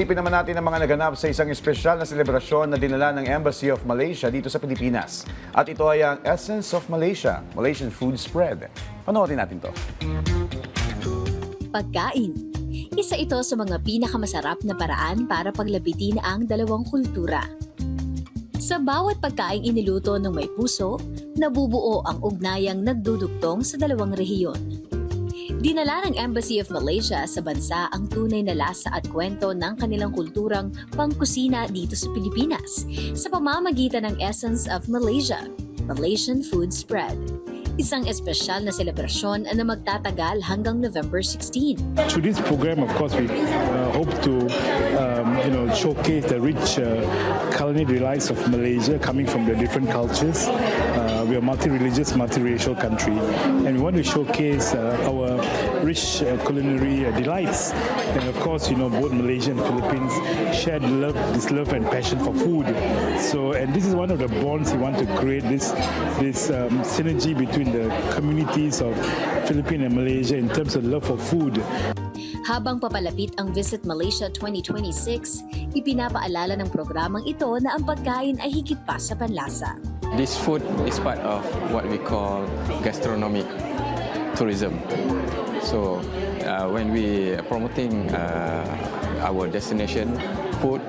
Silipin naman natin ang mga naganap sa isang espesyal na selebrasyon na dinala ng Embassy of Malaysia dito sa Pilipinas. At ito ay ang Essence of Malaysia, Malaysian Food Spread. Panoorin natin to. Pagkain. Isa ito sa mga pinakamasarap na paraan para paglapitin ang dalawang kultura. Sa bawat pagkaing iniluto ng may puso, nabubuo ang ugnayang nagdudugtong sa dalawang rehiyon. Dinala ng Embassy of Malaysia sa bansa ang tunay na lasa at kwento ng kanilang kulturang pangkusina dito sa Pilipinas sa pamamagitan ng Essence of Malaysia, Malaysian Food Spread. Isang espesyal na selebrasyon na magtatagal hanggang November 16. Through this program, of course, we uh, hope to, showcase the rich uh, culinary delights of Malaysia coming from the different cultures. Uh, we are multi-religious, multi-racial country, and we want to showcase uh, our rich uh, culinary uh, delights. And of course, you know, both Malaysia and Philippines share love, this love and passion for food. So, and this is one of the bonds we want to create this this um, synergy between the communities of Philippines and Malaysia in terms of love for food. Habang papalapit ang Visit Malaysia 2026, ipinapaalala ng programang ito na ang pagkain ay higit pa sa panlasa. This food is part of what we call gastronomic tourism. So uh, when we are promoting uh, our destination, food,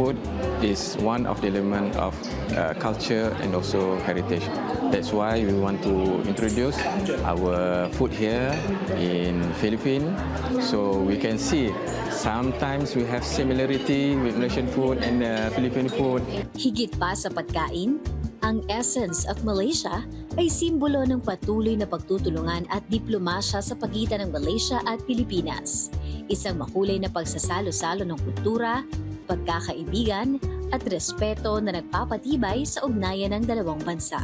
food is one of the element of uh, culture and also heritage. That's why we want to introduce our food here in Philippines, so we can see sometimes we have similarity with Malaysian food and uh, Philippine food. Higit pa sa pagkain, ang essence of Malaysia ay simbolo ng patuloy na pagtutulungan at diplomasya sa pagitan ng Malaysia at Pilipinas. Isang makulay na pagsasalo-salo ng kultura, pagkakaibigan at respeto na nagpapatibay sa ugnayan ng dalawang bansa.